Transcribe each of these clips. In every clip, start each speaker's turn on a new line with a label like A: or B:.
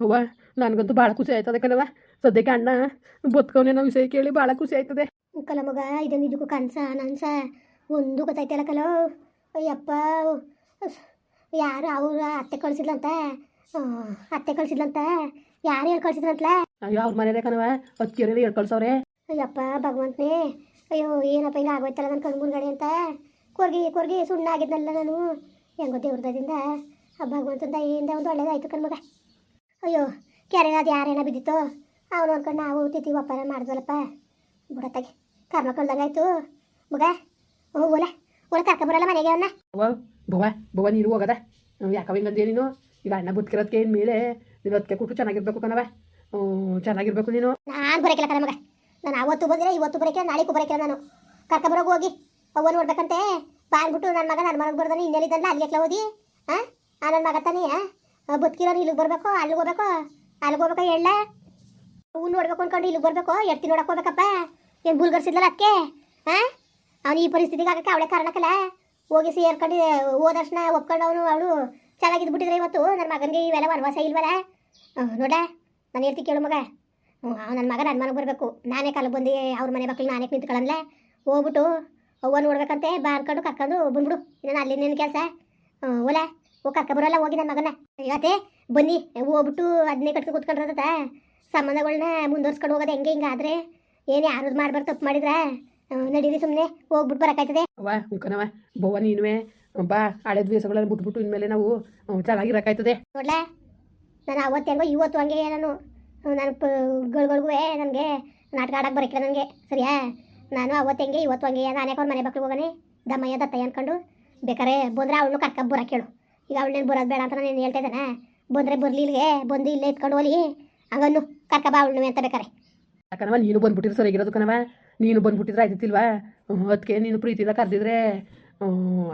A: ಅವ್ವ ನನಗಂತೂ ಭಾಳ ಖುಷಿ ಆಯ್ತದೆ ಕಣವ ಸದ್ಯಕ್ಕೆ ಅಣ್ಣ ಬದುಕವನೇ ವಿಷಯ ಕೇಳಿ ಭಾಳ ಖುಷಿ ಆಯ್ತದೆ.
B: ಕಲ ಮಗ ಇದನ್ನು ನಿಜಕ್ಕೂ ಕನ್ಸ ನನ್ಸ ಒಂದು ಗೊತ್ತಾಯ್ತಲ್ಲ ಕಲೋ. ಅಯ್ಯಪ್ಪ ಯಾರು ಅವ್ರ ಅತ್ತೆ ಕಳಿಸಿದ್ಲಂತ? ಅತ್ತೆ ಕಳಿಸಿದ್ಲಂತ? ಯಾರು ಹೇಳಿ ಕಳ್ಸಿದ್ರಂತಲ
A: ಅಯ್ಯೋ ಅವ್ರ ಮನೇಲೆ ಕಣವ ಅತ್ತಿಯರಲ್ಲಿ ಹೇಳಿ ಕಳ್ಸವ್ರೆ.
B: ಅಯ್ಯಪ್ಪ ಭಗವಂತನೇ ಅಯ್ಯೋ ಏನಪ್ಪ ಹಿಂಗೆ ಆಗೋಯ್ತಲ್ಲ ನನ್ನ ಕಣ್ಣು ಮುಂದ್ಗಡೆ ಅಂತ. ಕೊರ್ಗಿ ಕೊರ್ಗಿ ಸುಣ್ಣ ಆಗಿದ್ನಲ್ಲ ನಾನು. ಹೆಂಗೋ ದೇವ್ರದಿಂದ ಆ ಭಗವಂತನ ದಯಿಂದ ಒಂದು ಒಳ್ಳೇದಾಯ್ತು ಕಣ್ಮಗ ಅಯ್ಯೋ ಕೆರೆ ಅದು ಯಾರೇನ ಬಿದ್ದಿತ್ತು ಅವನು ಅನ್ಕೊಂಡು ನಾವು ತಿಥಿ ಒಪ್ಪರ ಮಾಡಿದ್ವಲ್ಲಪ್ಪ. ಬಿಡತ್ತಾಗೆ ಕರ್ಮ ಕಳ್ದಂಗಾಯ್ತು ಮಗ ಹ್ಞೂ ಓಲೆ ಓಲೆ ಕರ್ಕೊಂಬರಲ್ಲ ಮನೆಗೆ ಅವನ್ನ
A: ಬುವ ಬುವ ನೀನು ಹೋಗದ? ಯಾಕವ ಹಿಂಗಂದೇ ನೀನು? ಈಗ ಅಣ್ಣ ಬದುಕಿರೋದಕ್ಕೆ ಏನು ಮೇಲೆ ನೀನು ಅದಕ್ಕೆ ಕೊಟ್ಟು ಚೆನ್ನಾಗಿರ್ಬೇಕು ಕಣವ ಹ್ಞೂ ಚೆನ್ನಾಗಿರ್ಬೇಕು ನೀನು.
B: ನಾನು ಬರೋಕಿಲ್ಲ ಕಣ ಮಗ. ನಾನು ಅವತ್ತು ಬಂದಿಲ್ಲ ಇವತ್ತು ಬರೋಕೆ ನಾಳೆಗೂ ಬರೋಕಿಲ್ಲ ನಾನು. ಕರ್ಕೊಂಬರೋಗಿ ಹೋಗಿ ಅವ್ವ ನೋಡ್ಬೇಕಂತೆ. ಬಾಂದ್ಬಿಟ್ಟು ನನ್ನ ಮಗ ನನ್ನ ಮನೆಗೆ ಬರ್ದಾನೆ ಇನ್ನೆಲ್ಲಿದ್ದಂತ ಎಲ್ಲ ಓದಿ ಹಾಂ ಆ? ನನ್ನ ಮಗ ತಾನೇ ಬದುಕಿರೋರು ಇಲ್ಲಿಗೆ ಬರಬೇಕು? ಅಲ್ಲಿಗೆ ಹೋಗ್ಬೇಕು? ಅಲ್ಲಿಗೆ ಹೋಗ್ಬೇಕು ಹೇಳ? ಹೂ ನೋಡ್ಬೇಕು ಅನ್ಕೊಂಡು ಇಲ್ಲಿಗೆ ಬರಬೇಕು? ಎಡ್ತಿ ನೋಡಕ್ಕೆ ಹೋಗ್ಬೇಕಪ್ಪ? ಏನು ಬುಲ್ಗರ್ಸಿದ್ಲಲ್ಲ ಅದಕ್ಕೆ ಹಾಂ ಅವನು ಈ ಪರಿಸ್ಥಿತಿಗೆ ಆಗಕ್ಕೆ ಅವಳೇ ಕಾರಣಕ್ಕಲ್ಲ? ಹೋಗಿ ಸೇರ್ಕೊಂಡು ಹೋದರ್ಶನ ಒಪ್ಕೊಂಡು ಅವನು, ಅವಳು ಚೆನ್ನಾಗಿದ್ದು ಬಿಟ್ಟಿದ್ರೆ ಇವತ್ತು ನನ್ನ ಮಗನಿಗೆ ಇವೆಲ್ಲ ವನವಾಸ ಇಲ್ವಲ್ಲ? ನೋಡ, ನಾನು ಹೇಳ್ತಿ ಕೇಳು ಮಗ. ಹ್ಞೂ ನನ್ನ ಮಗ ನನ್ನ ಮನೆಗೆ ಬರಬೇಕು. ನಾನೇ ಕಾಲ ಬಂದು ಅವ್ರ ಮನೆ ಮಕ್ಳಿಗೆ ನಾನೇ ನಿಂತ್ಕೊಳ್ಳಲ್ಲ ಹೋಗ್ಬಿಟ್ಟು ಅವ್ವ ನೋಡ್ಬೇಕಂತೆ, ಬಾ ಅನ್ಕೊಂಡು ಕರ್ಕೊಂಡು ಬಂದ್ಬಿಡು. ನಾನು ಅಲ್ಲಿ ನಿನ್ನ ಕೆಲಸ. ಓಲ ಹೋಗಿ ಕರ್ಕೊ ಬರೋಲ್ಲ ಹೋಗಿ ನನ್ನ ಮಗನ. ಇವತ್ತೇ ಬನ್ನಿ. ಹೋಗ್ಬಿಟ್ಟು ಅದನ್ನೇ ಕಟ್ಕೊಂಡು ಕೂತ್ಕೊಂಡಿರತ್ತ ಸಂಬಂಧಗಳನ್ನ ಮುಂದುವರ್ಸ್ಕೊಂಡು ಹೋಗೋದು ಹೆಂಗೆ ಹಿಂಗೆ ಆದರೆ? ಏನು ಯಾರು ಮಾಡ್ಬಾರ್ದು ತಪ್ಪು ಮಾಡಿದ್ರೆ? ನಡೀರಿ ಸುಮ್ಮನೆ ಹೋಗ್ಬಿಟ್ಟು ಬರೋಕಾಯ್ತದೆ
A: ವಾ ಉಳ್ಕೊನವ ಬೋವ ನೀನುವೆ. ಬಾ. ಹಳೆ ದಿವಸಗಳನ್ನು ಬಿಟ್ಬಿಟ್ಟು ಇನ್ಮೇಲೆ ನಾವು ಹ್ಮ್, ಚೆನ್ನಾಗಿರಕ್ಕಾಯ್ತದೆ
B: ನೋಡ್ಲಾ? ನಾನು ಅವತ್ತು ಹೆಂಗೋ ಇವತ್ತು ಹಂಗೆ ನಾನು ನನ್ನ ಗಳಿಗೂ ನನಗೆ ನಾಟಕ ಆಡಕ್ಕೆ ಬರೋಕ್ಕಿಲ್ಲ ನನಗೆ. ಸರಿಯಾ? ನಾನು ಅವತ್ತು ಹೆಂಗೆ ಇವತ್ತು ಹಂಗೆ ನಾನೇ ಅವ್ರ ಮನೆ ಮಕ್ಳಿಗೆ ಹೋಗೋಣ? ದಮ್ಮಯ್ಯ ದತ್ತಯ್ಯ ಅನ್ಕೊಂಡು. ಬೇಕಾರೆ ಬಂದ್ರೆ ಅವಳು ಕರ್ಕ ಬರೋಕೆ ಹೇಳು. ಈಗ ಅವಳೇನು ಬರೋದು ಬೇಡ ಅಂತ ನಾನು ಹೇಳ್ತಾ ಇದ್ದಾನೆ. ಬಂದರೆ ಬರಲಿ ಇಲ್ಲಿಗೆ. ಬಂದು ಇಲ್ಲೇ ಇತ್ಕೊಂಡು ಹೋಲಿ ಹಂಗನ್ನು ಕರ್ಕ ಅವಳು ಅಂತ ಬೇಕಾರೆ.
A: ಯಾಕನವ ನೀನು ಬಂದ್ಬಿಟ್ಟಿದ್ರೆ ಇರೋದು ಕಣವ ನೀನು ಬಂದ್ಬಿಟ್ಟಿದ್ರೆ ಆಯ್ತಿಲ್ವಾ ಅದಕ್ಕೆ ನೀನು ಪ್ರೀತಿಯಿಂದ ಕರೆದಿದ್ರೆ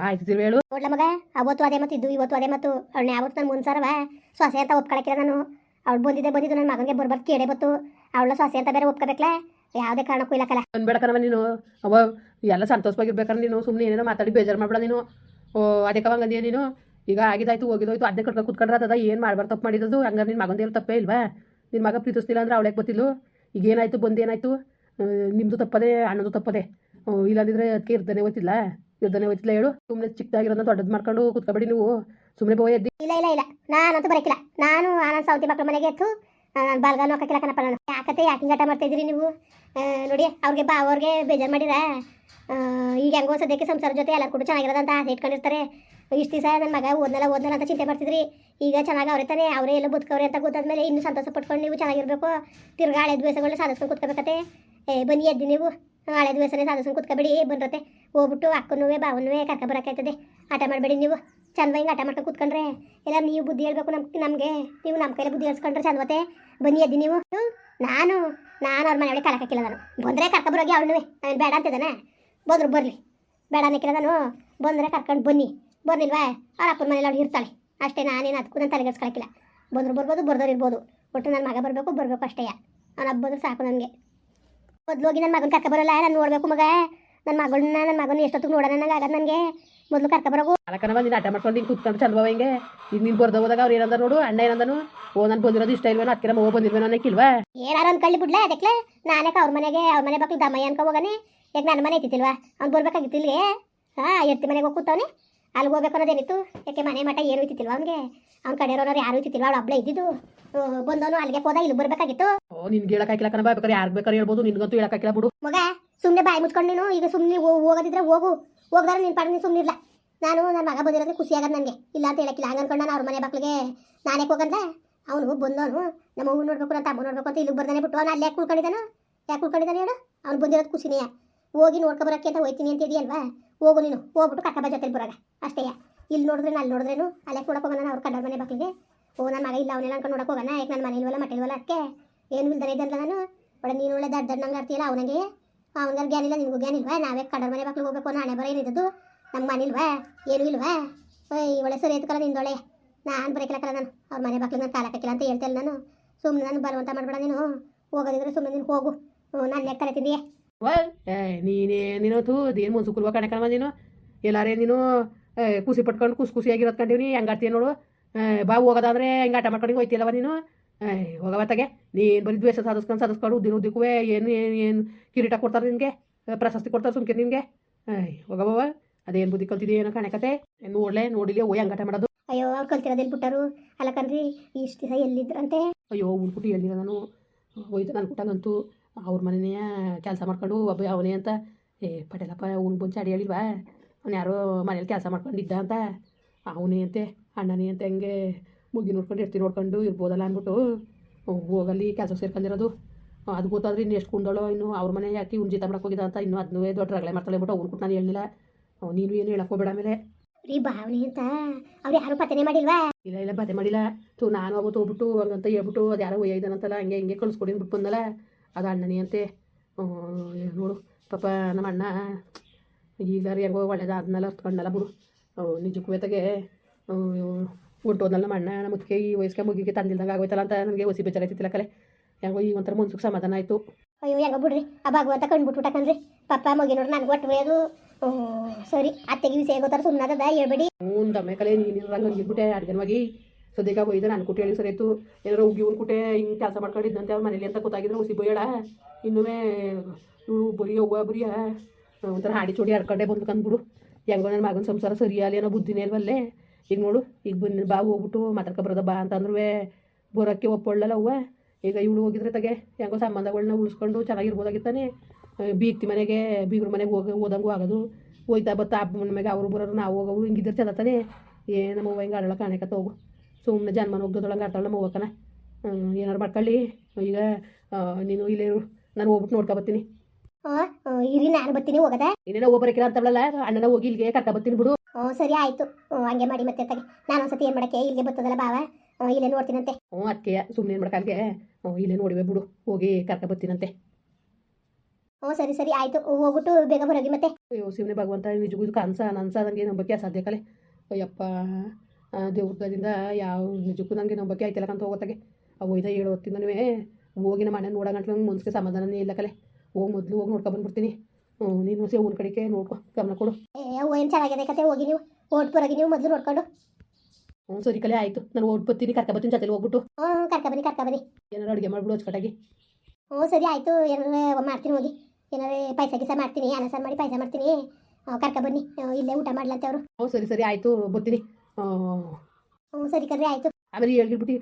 A: ಆಯ್ತಿಲ್ವ ಹೇಳು?
B: ನೋಡ್ಲ ಮಗ ಅವತ್ತು ಅದೇ ಮತ್ತು ಇದ್ದು ಇವತ್ತು ಅದೇ ಮತ್ತು ಅವಳನ್ನ ಯಾವತ್ತು ನಾನು ಮುಂಸಾರವ ಸೊಸೆ ಅಂತ ಒಪ್ಕೊಳಕ್ಕಿಲ್ಲ ನಾನು. ಅವಳು ಬಂದಿದ್ದೆ ಬಂದಿದ್ದು ನನ್ನ ಮಗನಿಗೆ ಬರ್ಬಾರ್ದು ಕೇಳೇ ಬತ್ತು ಅವಳ ಸೊಸೆ ಅಂತ ಬೇರೆ ಒಪ್ಕೋಬೇಕಲ್ಲ ಯಾವುದೇ ಕಾರಣಕ್ಕೂ ಇಲ್ಲ ಕಲ
A: ಅನ್ಬೇಡ ಕಣವ ನೀನು. ಅವ ಎಲ್ಲ ಸಂತೋಷವಾಗಿರ್ಬೇಕಾದ್ರೆ ನೀನು. ಸುಮ್ಮನೆ ಏನೇನೋ ಮಾತಾಡಿ ಬೇಜಾರು ಮಾಡ್ಬೇಡ ನೀನು. ಓ ಅದಕ್ಕೆ ಹಂಗಂದಿಯ ನೀನು? ಈಗ ಆಗಿದಾಯ್ತು ಹೋಗಿದೋಯ್ತು ಅದೇ ಕಟ್ಕೊಂಡು ಕುತ್ಕೊಂಡ್ರೆ ಅದ ಏನು ಮಾಡ್ಬಾರ್ದು ತಪ್ಪು ಮಾಡಿದ್ದು ಹಂಗಾರೆ ನಿನ್ನ ಮಗಂದೇನು ತಪ್ಪೇ ಇಲ್ವಾ? ನಿನ್ನ ಮಗ ಪ್ರೀತಿಸ್ತಿಲ್ಲ ಅಂದ್ರೆ ಅವಳಿಗೆ ಗೊತ್ತಿಲ್ಲ? ಈಗ ಏನಾಯ್ತು ಬಂದೇನಾಯ್ತು ನಿಮ್ಮದು ತಪ್ಪದೆ, ಅಣ್ಣದು ತಪ್ಪದೆ. ಇಲ್ಲಾಂದಿದ್ರೆ ಅದಕ್ಕೆ ಇರ್ತಾನೆ ಹೋಯ್ತಿಲ್ಲ? ಇರ್ತಾನೆ ಹೋಯ್ತಿಲ್ಲ ಹೇಳು? ಸುಮ್ಮನೆ ಚಿಕ್ಕದಾಗಿರೋದನ್ನ ದೊಡ್ಡದು ಮಾಡ್ಕೊಂಡು ಕುತ್ಕೊಬೇಡಿ ನೀವು. ಸುಮ್ಮನೆ ಬೋಯ್ ಎದ್ದಿ.
B: ಇಲ್ಲ ಇಲ್ಲ ಇಲ್ಲ. ನಾನಂತೂ ಬರಕಿಲ್ಲ. ನಾನು ಆನಂದ್ ಸಾವತಿ ಮಕ್ಕಳ ಮನೆಗೆ ಎತ್ತು ನಾನು ಬಾಲ್ಗಾಲ್ ನೋಡಕ್ಕಿಲ್ಲ ಕಣಪ್ಪ ನಾನು. ಯಾಕತ್ತೆ ಯಾಕೆ ಆಟ ನೀವು? ನೋಡಿ, ಅವ್ರಿಗೆ ಬಾ, ಅವ್ರಿಗೆ ಬೇಜಾರು ಮಾಡಿರ? ಈಗ ಹೆಂಗೋ ಸದ್ಯಕ್ಕೆ ಸಂಸಾರ ಜೊತೆ ಎಲ್ಲರೂ ಕೂಡ ಚೆನ್ನಾಗಿರೋದಂತ ಆಸೆ ಇಟ್ಕೊಂಡಿರ್ತಾರೆ. ಇಷ್ಟು ದಿವಸ ನನ್ನ ಮಗ ಓದ್ನಲ್ಲ ಓದ್ನಲ್ಲ ಅಂತ ಚಿಂತೆ ಮಾಡ್ತಿದ್ರಿ. ಈಗ ಚೆನ್ನಾಗಿ ಅವ್ರೆ ತಾನೇ, ಅವರೇ ಎಲ್ಲ ಬದುಕವ್ರೆ ಅಂತ ಗೊತ್ತಾದ್ಮೇಲೆ ಇನ್ನೂ ಸಂತೋಷ ಪಟ್ಕೊಂಡು ನೀವು ಚೆನ್ನಾಗಿರ್ಬೇಕು. ತಿರ್ಗಾ ಹಳೆ ದಿವಸಗಳು ಸಾಧಿಸ್ಕೊಂಡು ಕೂತ್ಕೋಬೇಕತ್ತೆ ಏ, ಬನ್ನಿ ಎದ್ದು ನೀವು. ಹಳೆ ದ್ವೇಷನೇ ಸಾಧಿಸ್ಕೊಂಡು ಕೂತ್ಕೋಬೇಡಿ. ಬಂದ್ರತೆ ಹೋಗ್ಬಿಟ್ಟು ಅಕ್ಕನೂ ಬಾವನೂ ಕರ್ಕ ಬರೋಕ್ಕಾಯ್ತದೆ. ಆಟ ಮಾಡಬೇಡಿ ನೀವು. ಚಂದ ಹಿಂಗೆ ಆಟ ಮಾಡ್ಕೊಂಡು ಕೂತ್ಕೊಂಡ್ರೆ ಎಲ್ಲ ನೀವು ಬುದ್ಧಿ ಹೇಳ್ಬೇಕು ನಮ್ಗೆ ನಮಗೆ. ನೀವು ನಮ್ಮ ಕೈಲಿ ಬುದ್ಧಿ ಹೇಳ್ಸ್ಕೊಂಡ್ರೆ ಚಂದವತ್ತೆ. ಬನ್ನಿ ಎದ್ದು ನೀವು? ನಾನು ನಾನು ಅವ್ರ ಮನೆ ಒಳಗೆ ನಾನು. ಬಂದರೆ ಕರ್ಕೊಬರೋಗಿ ಅವಳು ನಾನು ಬೇಡ ಅಂತಿದ್ದಾನೆ. ಬಂದರು ಬರಲಿ. ಬೇಡ ಅನ್ನಕ್ಕಿಲ್ಲ ನಾನು. ಬಂದರೆ ಕರ್ಕೊಂಡು ಬನ್ನಿ. ಬರ್ಲಿಲ್ವಾ? ಅವ್ರ ಅಪ್ಪನ ಮನೇಲಿ ಅವ್ಳು ಇರ್ತಾಳೆ. ಅಷ್ಟೇ ನಾನೇನು ಅದಕ್ಕೂ ನಾನು ತಲೆಗೆಡ್ಸ್ಕೊಳಕ್ಕಿಲ್ಲ ಬಂದರು ಬರ್ಬೋದು ಬರ್ದವ್ರು ಇರ್ಬೋದು. ಒಟ್ಟು ನನ್ನ ಮಗ ಬರಬೇಕು ಬರಬೇಕು ಅಷ್ಟೇ. ಅವ್ನು ಹಬ್ಬ ಬಂದ್ರೆ ಸಾಕು ನನಗೆ. ಮೊದಲು ಹೋಗಿ ನನ್ನ ಮಗನ ಕರ್ಕ ಬರೋಲ್ಲ ನಾನು ನೋಡಬೇಕು ಮಗ. ನನ್ನ ಮಗಳನ್ನ ನನ್ನ ಮಗನ ಎಷ್ಟೊತ್ತಿಗೆ ನೋಡೋಣ ನಂಗೆ ಆಗದ ನನಗೆ. ಮೊದಲು ಕರ್ಕೊ ಬರೋಗು.
A: ಅಲಕನವ ನೀನು ಆಟ ಮಾಡ್ಕೊಂಡು ಹಿಂಗೆ ಕುತ್ಕೊಂಡು ಚಂದವ ಹಿಂಗೆ? ಈಗ ನೀನು ಬರ್ದ ಹೋದಾಗ ಅವ್ರು ಏನಂದ ನೋಡು ಅಣ್ಣ ಏನಂದನು? ಓ ನಾನು ಬಂದಿರೋದು ಇಷ್ಟ ಇಲ್ವೇನೋ ಅದಕ್ಕೆ ನಮ್ಮ ಬಂದಿರ್ವೇನೋ ಅನ್ನಕ್ಕಿಲ್ವಾ?
B: ಏನಾರು ಕಳ್ಳಿ ಬಿಡ್ಲೆ ಅದಕ್ಕೆ ನಾನೇ ಅವ್ರ ಮನೆಗೆ ಅವ್ರ ಮನೆ ಬಾಕ್ಲು ದಮ್ಮಯ್ಯ ಅನ್ಕೋ ಹೋಗನೆ. ಯಾಕೆ ನನ್ನ ಮನೆ ಇತ್ತಿಲ್ವಾ ಅವ್ನು ಬರ್ಬೇಕಾಗಿತ್ತು ಇಲ್ಲಿಗೆ. ಹಾಂ ಎತ್ತಿ ಮನೆಗೆ ಹೋಗಿ ಕೂತವನೆ. ಅಲ್ಲಿಗೆ ಹೋಗ್ಬೇಕು ಅನ್ನೋದೇನಿತ್ತು? ಯಾಕೆ ಮನೆ ಮಠ ಏನು ಇತ್ತಿಲ್ವ ಅವ್ನಿಗೆ? ಅವ್ನ ಕಡೆಯವ್ರವ್ರು ಯಾರು ಇತ್ತಿಲ್ವ ಅವಳು ಒಬ್ಳೆ ಇದ್ದಿದ್ದು. ಬಂದವನು ಅಲ್ಲಿಗೆ ಹೋದ ಇಲ್ಲಿ ಬರ್ಬೇಕಾಗಿತ್ತು.
A: ಓ ನಿನ್ಗೆ ಹೇಳಕ್ಕಾಗಿಲ್ಲ ಕಣ ಬೇಕಾದ್ರೆ ಯಾರಿಗೆ ಬೇಕಾದ್ರೆ ಹೇಳ್ಬೋದು ನಿನ್ಗಂತೂ ಹೇಳಕ್ಕಾಗಿಲ್ಲ ಬಿಡು.
B: ಮಗ ಸುಮ್ಮನೆ ಬಾಯಿ ಮುಚ್ಕೊಂಡು ನೀನು ಈಗ ಸುಮ್ಮನೆ ಹೋಗೋದಿದ್ರೆ ಹೋಗು. ಹೋಗ್ದಾರೆ ನಿನ್ನ ಪಾಡ ನೀನು ನಾನು ನನ್ನ ಮಗ ಬಂದಿರೋದ್ರೆ ಖುಷಿ ಆಗದ ನನಗೆ ಇಲ್ಲ ಅಂತ ಹೇಳಕ್ಕಿಲ್ಲ. ಹಂಗೆ ಅನ್ಕೊಂಡು ನಾನು ಅವ್ರ ಮನೆ ಬಾಕ್ಲಿಗೆ ನಾನೇ ಹೋಗಂದ ಅವನು ಬಂದವನು ನಮ್ಮ ಹೂವು ನೋಡ್ಬೇಕು ಅಂತ ಅಮ್ಮ ನೋಡ್ಬೇಕು ಅಂತ ಇಲ್ಲಿಗೆ ಬರ್ದಾನೆ ಬಿಟ್ಟು ಅವ್ನು ಅಲ್ಲೇ ಕುಳ್ಕೊಂಡಿದ್ದಾನು ಯಾಕೆ ಕುಳ್ಕೊಂಡಿದ್ದಾನೆ ಹೇಳು? ಅವ್ನು ಬಂದಿರೋದು ಖುಷಿನೇ. ಹೋಗಿ ನೋಡ್ಕೊಬರಕ್ಕೆ ಅಂತ ಹೋಯ್ತೀನಿ ಅಂತ ಇದೆಯಲ್ವಾ? ಹೋಗು ನೀನು. ಹೋಗ್ಬಿಟ್ಟು ಕಟ್ಟಬ ಜೊತೆ ಬರಾಗ. ಅಷ್ಟೇ ಇಲ್ಲಿ ನೋಡಿದ್ರೆ ಅಲ್ಲಿ ನೋಡಿದ್ರೇನು? ಅಲ್ಲೇ ನೋಡಕ್ಕೆ ಹೋಗೋಣ ಅವ್ರ ಕಂಡ ಮನೆ ಬಾಕ್ಲಿಗೆ ಓ ನನ್ನ ಮಗ ಇಲ್ಲ, ಅವನೆಲ್ಲ ಅನ್ಕೊಂಡು ನೋಡಕ್ಕೆ ಹೋಗೋಣ? ಯಾಕೆ ನನ್ನ ಮನೆ ಇಲ್ವಲ್ಲ ಮಟ್ಟ ಇಲ್ವಲ್ಲ ಅದಕ್ಕೆ? ಏನು ಇಲ್ದನೆ ಇದ್ದಲ್ಲ ನಾನು ಒಳ್ಳೆ ನೀನು ಒಳ್ಳೆ ದಡ್ಡ ನಂಗೆ ಆಡ್ತೀಯಲ್ಲ ಅವನಿಗೆ? ಅವನಿಗೆ ಜ್ಞಾನ ಇಲ್ಲ, ನಿನಗೂ ಜ್ಞಾನ ಇಲ್ವಾ? ನಾವೇ ಕಡರ ಮನೆ ಬಾಕ್ಲಿಗೆ ಹೋಗಬೇಕು ಅನ್ನೋ ಹಣೆ ಬರ ಏನಿದ್ದು ನಮ್ಮ ಮನೆ ಇಲ್ವಾ? ಏನೂ ಇಲ್ವಾ? ಓಯ್, ಒಳ್ಳೆ ಸರಿ ಎತ್ಕಲ್ಲ ನಿಂದೊಳೆ. ನಾನು ಬರೋಕಿಲ್ಲಕ್ಕಲ್ಲ ನಾನು. ಅವ್ರ ಮನೆ ಬಾಕ್ಲಿಗೆ ನಾನು ಕಾಲಕ್ಕಿಲ್ಲ ಅಂತ ಹೇಳ್ತಲ್ಲ ನಾನು. ಸುಮ್ಮನೆ ನಾನು ಬಲವಂತ ಮಾಡ್ಬೇಡ ನೀನು. ಹೋಗೋದಿದ್ರೆ ಸುಮ್ಮನೆ ನೀನು ಹೋಗು. ನಾನು ಯಾಕೆ ಕರೆತಿದ್ದೀಯ
A: ವ ಏ ನೀನೇ ನೀನು ತೂ ಅದೇನು ಮುನ್ಸುಕುಲ್ವ ಕಣಕಣವ ನೀನು? ಎಲ್ಲಾರೇ ನೀನು ಖುಷಿ ಪಟ್ಕೊಂಡು ಖುಷಿ ಖುಷಿಯಾಗಿರೋದು ಕಂಡೀವಿ ಹೆಂಗಾಡ್ತೀಯ ನೋಡು? ಏ, ಬಾ ಹೋಗೋದಾದ್ರೆ ಹೆಂಗೆ ಆಟ ಮಾಡ್ಕೊಂಡು ಹೋಯ್ತಿಲ್ಲವ ನೀನು? ಏಯ್ ಹೋಗವತ್ತಾಗೆ ನೀನು ಬರೀ ದ್ವೇಷ ಸಾಧಿಸ್ಕೊಂಡು ಸಾಧಿಸ್ಕೊಂಡು ದಿನ ಉದ್ದಕ್ಕೂ ಏನು ಏನು ಏನು ಕಿರೀಟ ಕೊಡ್ತಾರೆ ನಿನಗೆ? ಪ್ರಶಸ್ತಿ ಕೊಡ್ತಾರೆ ಸುಮ್ಕೆ ನಿನಗೆ? ಹೋಗವ ಅದೇನು ಬುದ್ಧಿ ಕಲ್ತಿದ್ದೆ ಏನೋ ಕಾಣಕತ್ತೆ? ನೋಡ್ಲೆ ನೋಡಿಲಿ ಓಯ್ ಹಂಗಾಟ ಮಾಡೋದು?
B: ಅಯ್ಯೋ ಅವ್ರು ಕಲ್ತಿರೋದೇನು ಬಿಟ್ಟರು? ಅಲ್ಲ ಕಣ್ರಿ ಇಷ್ಟು ದಿವಸ ಎಲ್ಲಿದ್ರಂತೆ
A: ಅಯ್ಯೋ ಉಳ್ಬಿಟ್ಟು ಎಲ್ಲಿದ ನಾನು? ಹೋಯ್ತು ನಾನು ಕುಟಂಗಂತೂ ಅವ್ರ ಮನೆಯ ಕೆಲಸ ಮಾಡ್ಕೊಂಡು ಒಬ್ಬ ಅವನೇ ಅಂತ ಏ ಪಟೇಲಪ್ಪ ಅವ್ನು ಬಂದು ಅಡಿ ಹೇಳಿಲ್ವಾ? ಅವ್ನು ಯಾರೋ ಮನೇಲಿ ಕೆಲಸ ಮಾಡ್ಕೊಂಡಿದ್ದ ಅಂತ? ಅವನೇ ಅಂತೆ ಅಣ್ಣನೇ ಅಂತ ಹೆಂಗೆ ಮುಗಿ ನೋಡ್ಕೊಂಡು ಇರ್ತಿ ನೋಡ್ಕೊಂಡು ಇರ್ಬೋದಲ್ಲ ಅಂದ್ಬಿಟ್ಟು ಹೋಗಲಿ ಹೋಗಲ್ಲಿ ಕೆಲಸ ಸೇರ್ಕೊಂಡಿರೋದು. ಅದು ಗೊತ್ತಾದ್ರೆ ಇನ್ನು ಎಷ್ಟು ಕುಂದಳೋ ಇನ್ನು ಅವ್ರ ಮನೆ ಯಾಕೆ ಇವ್ನು ಜೀತ ಮಾಡಕ್ಕೆ ಅಂತ ಇನ್ನೂ ಅದನ್ನೂ ದೊಡ್ಡ ರಗಳೆ ಮಾಡ್ತಾಳೆ ಬಿಟ್ಟು ಅವ್ನು ಕೊಟ್ಟು ನಾನು ಹೇಳಿಲ್ಲ ಅವ್ನು ನೀನು ಏನು ಹೇಳಕ್ಕೆ ಹೋಗಬೇಡ ಆಮೇಲೆ.
B: ರೀ ಭಾವನೆ ಅಂತ ಅವ್ರು ಯಾರು ಪತನೆ ಮಾಡಿಲ್ವಾ?
A: ಇಲ್ಲ ಇಲ್ಲ ಪತ್ತೆ ಮಾಡಿಲ್ಲ. ತು ನಾನು ಅವತ್ತು ಹೋಗ್ಬಿಟ್ಟು ಹಂಗಂತ ಹೇಳ್ಬಿಟ್ಟು ಅದು ಯಾರೋ ಒಯ್ದಾನಂತಲ್ಲ ಹಂಗೆ ಹಿಂಗೆ ಕಳ್ಸ್ಕೊಡಿ ಅಂದ್ಬಿಟ್ಟು ಬಂದಲ್ಲ. ಅದು ಅಣ್ಣನೇ ಅಂತೆ. ಹ್ಮ್, ನೋಡು ಪಾಪ ನಮ್ಮ ಅಣ್ಣ ಈಗ ಯಾರಿಗೋ ಒಳ್ಳೇದು ಅದನ್ನೆಲ್ಲ ಅರ್ತ್ಕೊಂಡಲ್ಲ ಬಿಡು. ನಿಜಕ್ಕೂ ಬೇತಾಗೆ ಹೊಂಟೋದ್ನಲ್ಲ ನಮ್ಮ ಅಣ್ಣ ನಮ್ಮ ಮುತ್ತಿಗೆ ಈ ವಯಸ್ಸಿಗೆ ಮುಗಿಗೆ ತಂದಿಲ್ದಂಗೆ ಆಗೋಯ್ತಲ್ಲ ಅಂತ ನನಗೆ ಹೊಸಿ ಬೇಜಾರಾಯ್ತಿಲ್ಲ ಕಲೆ. ಯಾಕೋ ಈ ಒಂಥರ ಮುನ್ಸುಕ್ ಸಮಾಧಾನ ಆಯಿತು.
B: ಅಯ್ಯೋ ಹೆಂಗ ಬಿಡ್ರಿ ಆ ಭಗವಂತ ಕಂಡ್ಬಿಟ್ಬಿಟ್ಟ ಕಣ್ರಿ. ಪಪ್ಪ ಮಗಿ ನೋಡ್ರಿ ನನಗೆ ಒಟ್ಟು ಒಯ್ಯೋದು ಸರಿ ಅತ್ತೆಗೆ ವಿಷಯ ಗೊತ್ತಾರ ಸುಮ್ಮನದ ಹೇಳ್ಬೇಡಿ.
A: ಹ್ಞೂ ದಮ್ಮೆ ಕಲೆ ನೀನು ರಂಗ ಹೋಗಿಬಿಟ್ಟೆ ಅಡ್ಗೆನವಾಗಿ. ಸದ್ಯಕ್ಕೆ ಬೈದ ನಾನು ಕುಟ್ಟಿ ಹೇಳಿ, ಸರಿ ಆಯ್ತು, ಏನಾರು ಒಂದು ಕುಟೆ ಹಿಂಗೆ ಕೆಲಸ ಮಾಡ್ಕೊಂಡಿದ್ದಂತೆ ಅವ್ರ ಮನೇಲಿ ಅಂತ ಗೊತ್ತಾಗಿದ್ರೆ ಉಸಿ ಬೈಯಡ ಇನ್ನೂ ಇವಳು ಬರೀ ಹೋಗುವ ಬರೀ ಒಂಥರ ಹಾಡಿ ಚೋಡಿ ಆಡ್ಕೊಂಡೆ ಬಂದು ಕಂದ್ಬಿಡು ಹೆಂಗೋ ನನ್ನ ಮಗನ ಸಂಸಾರ ಸರಿಯಾಲಿ ಅನ್ನೋ ಬುದ್ಧಿನೇ ಇಲ್ವಲ್ಲೇ. ಈಗ ನೋಡು, ಈಗ ಬಂದು ಬಾ ಹೋಗ್ಬಿಟ್ಟು ಮಾತಾಡ್ಕೊ ಬರೋದ ಬಾ ಅಂತಂದ್ರೂ ಬರೋಕ್ಕೆ ಒಪ್ಪೊಳ್ಳಲ್ಲ ಅವ್ವ. ಈಗ ಇವಳು ಹೋಗಿದ್ರೆ ತಗೆ, ಹೆಂಗೋ ಸಂಬಂಧಗಳನ್ನ ಉಳಿಸ್ಕೊಂಡು ಚೆನ್ನಾಗಿರ್ಬೋದಾಗಿತ್ತಾನೆ ಬೀಗ್ತಿ ಮನೆಗೆ, ಬೀಗ್ರ ಮನೆಗೆ ಹೋಗಿ, ಹೋದಂಗೂ ಆಗೋದು. ಹೋಯ್ತಾ ಬತ್ತಾ ಹಬ್ಬ ಮನೆಗೆ ಅವ್ರು ಬರೋರು, ನಾವು ಹೋಗೋವು, ಹಿಂಗಿದ್ರೆ ಚೆಲ್ಲತ್ತಾನೆ ತಾನೆ. ಏ ನಮ್ಮ ಹಿಂಗೆ ಆಡೋಲ್ಲ ಕಾಣಕತ್ತ ಹೋಗು. ಸುಮ್ಮನೆ ಜನ್ಮನ ಹೋಗ್ದೊಳಗೆ ಆಡ್ತಾಳೆ ನಮ್ಮ ಹೋಗಕ್ಕನ ಏನಾರು ಮಾಡ್ಕೊಳ್ಳಿ. ಈಗ ನೀನು ಇಲ್ಲೇ ನಾನು ಹೋಗ್ಬಿಟ್ಟು ನೋಡ್ಕೊ
B: ಬರ್ತೀನಿ. ಇರಿ ನಾನು ಬರ್ತೀನಿ ಹೋಗದ?
A: ಇನ್ನೇನೋ ಹೋಗ್ಬರಕ್ಕಿಲ್ಲ ಅಂತವಳಲ್ಲ ಅಣ್ಣನ ಹೋಗಿ ಇಲ್ಲಿಗೆ ಕರ್ಕೊಬತ್ತೀನಿ ಬಿಡು.
B: ಹ್ಞೂ ಸರಿ ಆಯಿತು. ಹಂಗೆ ಮಾಡಿ ಮತ್ತೆ ತಗೆ ನಾನು ಒಂದ್ಸತಿ ಏನು ಮಾಡಕ್ಕೆ? ಇಲ್ಲಿ ಬರ್ತದಲ್ಲ ಬಾವ. ಇಲ್ಲೇ ನೋಡ್ತೀನಂತೆ.
A: ಹ್ಞೂ ಅದಕ್ಕೆ ಸುಮ್ಮನೆ ಏನು ಮಾಡ್ಕಾಲ್ಗೆ ಹ್ಞೂ ಇಲ್ಲೇ ನೋಡಿವೆ ಬಿಡು. ಹೋಗಿ ಕರ್ಕ ಬರ್ತೀನಂತೆ.
B: ಹ್ಞೂ ಸರಿ ಸರಿ ಆಯಿತು. ಹೋಗ್ಬಿಟ್ಟು ಬೇಗ ಬರೋಗಿ ಮತ್ತೆ.
A: ಅಯ್ಯೋ ಶಿವನೇ ಭಗವಂತ ನಿಜಗೂ ಕನಸ ನನ್ಸ ನನಗೆ ನಂಬಕ್ಕೆ ಸಾಧ್ಯ ಕಲೆ. ಅಯ್ಯಪ್ಪ. ದೇವ್ರದಿಂದ ಯಾವ ನಿಜಕ್ಕೂ ನನಗೆ ನಂಬಕ್ಕೆ ಆಯ್ತಿಲ್ಲ ಅಂತ ಹೋಗೋತ್ತಾಗೆ ಅವು ಐದ ಏಳು ಹೊತ್ತಿಂದನೂ ಹೋಗಿ ನಮ್ಮ ಅಣ್ಣ ನೋಡೋಗಂಟ್ಲೆ ನಂಗೆ ಮನ್ಸಿಗೆ ಸಮಾಧಾನನೇ ಇಲ್ಲ ಕಲೆ. ಹೋಗಿ ಮೊದಲು ಹೋಗಿ ನೋಡ್ಕೊ ಬಂದ್ಬಿಡ್ತೀನಿ. ಹ್ಞೂ ನೀನು ಊರು ಕಡೆಗೆ ನೋಡ್ಕೊ ಗಮನ ಕೊಡು.
B: ಏನು ಚೆನ್ನಾಗಿದೆ ಕತೆ? ಹೋಗಿ ನೀವು. ಓಟ್ ಬರೋಗಿ ನೀವು ಮೊದಲು ನೋಡ್ಕೊಂಡು.
A: ಹ್ಞೂ ಸರಿ ಕಲೆ ಆಯಿತು. ನಾನು ಓಟ್ ಬರ್ತೀನಿ ಕರ್ಕೊಬತ್ತೀನಿ ಜೊತೆಲಿ ಹೋಗ್ಬಿಟ್ಟು.
B: ಹ್ಞೂ ಕರ್ಕ ಬನ್ನಿ ಕರ್ಕ ಬನ್ನಿ.
A: ಏನಾರು ಅಡುಗೆ ಮಾಡಿಬಿಡು ಅಚ್ಚುಕಟ್ಟಾಗಿ.
B: ಹ್ಞೂ ಸರಿ ಆಯಿತು. ಏನಾರು ಮಾಡ್ತೀನಿ ಹೋಗಿ. ಏನಾರೇ ಪಾಯಸ ಗೀಸ ಮಾಡ್ತೀನಿ ಅನ್ನ ಸಾರು ಮಾಡಿ ಪಾಯಸ ಮಾಡ್ತೀನಿ. ಕರ್ಕ ಬನ್ನಿ. ಇಲ್ಲೇ ಊಟ ಮಾಡ್ಲಂತೆ ಅವರು.
A: ಹ್ಞೂ ಸರಿ ಸರಿ ಆಯಿತು. ಬರ್ತೀನಿ.
B: ಹ್ಞೂ ಸರಿ ಕರೆ ಆಯಿತು.
A: ಆಮೇಲೆ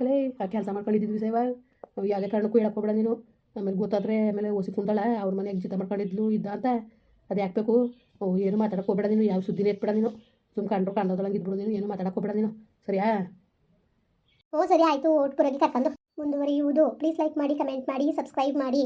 A: ಕಲೆ ಕೆಲಸ ಮಾಡ್ಕೊಂಡಿದ್ವಿ ಸೇವ ಯಾವುದೇ ಕಾರಣಕ್ಕೂ ಹೇಳಕ್ಕೆ ಹೋಗ್ಬೇಡ ನೀನು. ಆಮೇಲೆ ಗೊತ್ತಾದ್ರೆ ಆಮೇಲೆ ಓಸಿ ಕುಂತಾಳ. ಅವ್ರ ಮನೆಗೆ ಜಿತ ಮಾಡ್ಕೊಂಡಿದ್ಲು ಇದ್ದ ಅಂತ. ಅದು ಯಾಕಬೇಕು ಏನು ಮಾತಾಡಕ್ಕೆ ಹೋಗ್ಬೇಡ ನೀನು. ಯಾವ ಸುದ್ದಿನೇ ಎತ್ಬೇಡ ನೀನು. ಸುಮ್ಮ ಕಂಡ್ರು ಕಂಡೋದೊಳಗೆ ಇದ್ಬಿಡು ನೀನು. ಏನು ಮಾತಾಡಕ್ಕೆ ಹೋಗ್ಬೇಡ ನೀನು. ಸರಿಯಾ?
B: ಓ ಸರಿ ಆಯಿತು. ಒಟ್ಟು ಬರೋಗಿ ಕರ್ಕೊಂಡು ಮುಂದುವರಿಯುವುದು. ಪ್ಲೀಸ್ ಲೈಕ್ ಮಾಡಿ ಕಮೆಂಟ್ ಮಾಡಿ ಸಬ್ಸ್ಕ್ರೈಬ್ ಮಾಡಿ.